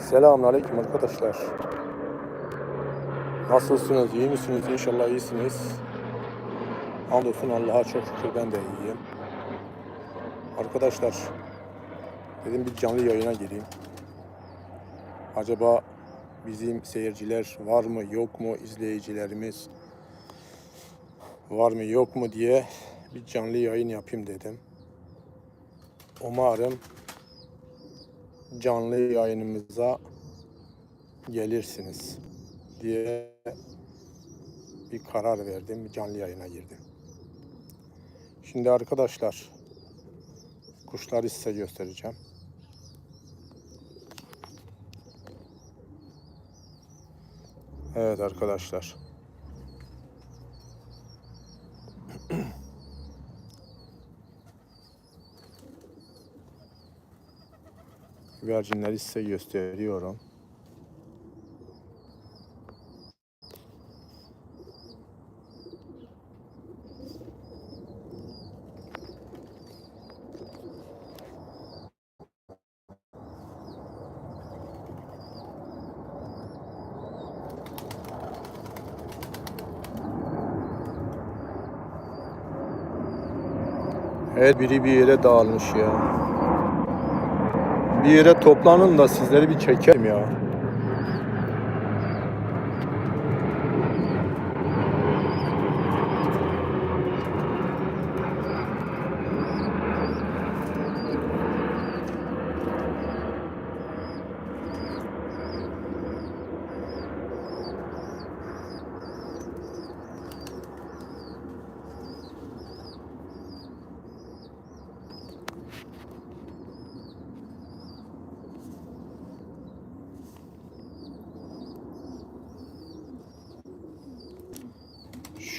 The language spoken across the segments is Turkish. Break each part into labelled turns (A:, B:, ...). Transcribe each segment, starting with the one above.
A: Selamünaleyküm arkadaşlar. Nasılsınız? İyi misiniz? İnşallah iyisiniz. Hamdolsun Allah'a çok şükür ben de iyiyim. Arkadaşlar dedim bir canlı yayına gireyim. Acaba bizim seyirciler var mı yok mu izleyicilerimiz var mı yok mu diye bir canlı yayın yapayım dedim. Umarım canlı yayınımıza gelirsiniz diye bir karar verdim. Canlı yayına girdim. Şimdi arkadaşlar kuşları size göstereceğim. Evet arkadaşlar. Güvercinleri size gösteriyorum. Evet biri bir yere dağılmış ya. Bir yere toplanın da sizleri bir çekerim ya.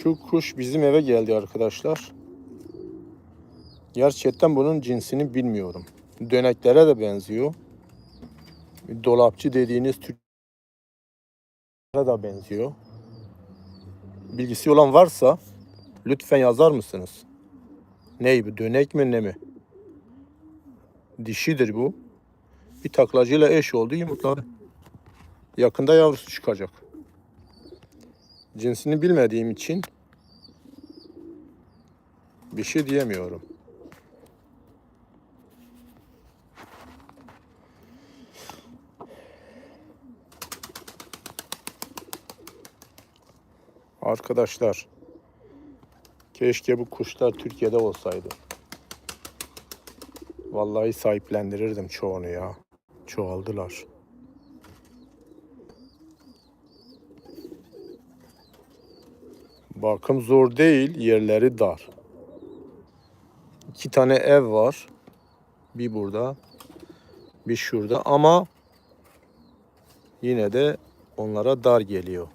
A: Şu kuş bizim eve geldi arkadaşlar. Gerçekten bunun cinsini bilmiyorum. Döneklere de benziyor. Dolapçı dediğiniz Türklere de benziyor. Bilgisi olan varsa lütfen yazar mısınız? Ney bu? Dönek mi ne mi? Dişidir bu. Bir taklacıyla eş oldu yumurtladı. Yakında yavrusu çıkacak. Cinsini bilmediğim için bir şey diyemiyorum. Arkadaşlar keşke bu kuşlar Türkiye'de olsaydı. Vallahi sahiplendirirdim çoğunu ya. Çoğaldılar. Bakım zor değil, yerleri dar. İki tane ev var. Bir burada, bir şurada ama yine de onlara dar geliyor.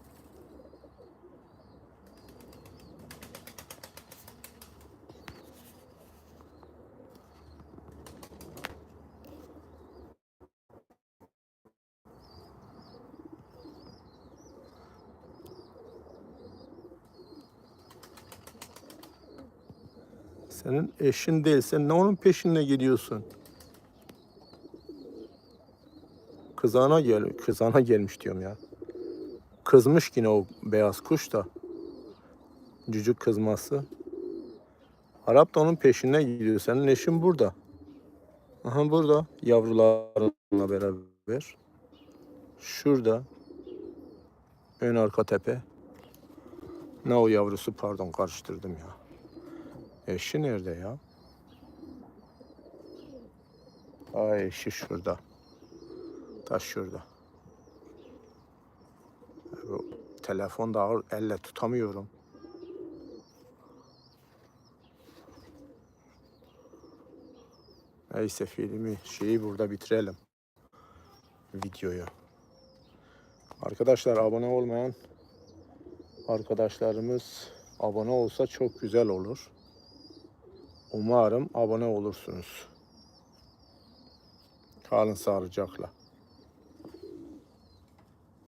A: Senin eşin değil. Sen ne onun peşine gidiyorsun? Kızana gel, kızana gelmiş diyorum ya. Kızmış yine o beyaz kuş da. Cücük kızması. Arap da onun peşine gidiyor. Senin eşin burada. Aha burada yavrularla beraber. Şurada. Ön arka tepe. Ne o yavrusu pardon karıştırdım ya. Eşi nerede ya? Ay eşi şurada. Taş şurada. Bu telefon da ağır elle tutamıyorum. Neyse filmi şeyi burada bitirelim. Videoyu. Arkadaşlar abone olmayan arkadaşlarımız abone olsa çok güzel olur. Umarım abone olursunuz. Kalın sağlıcakla.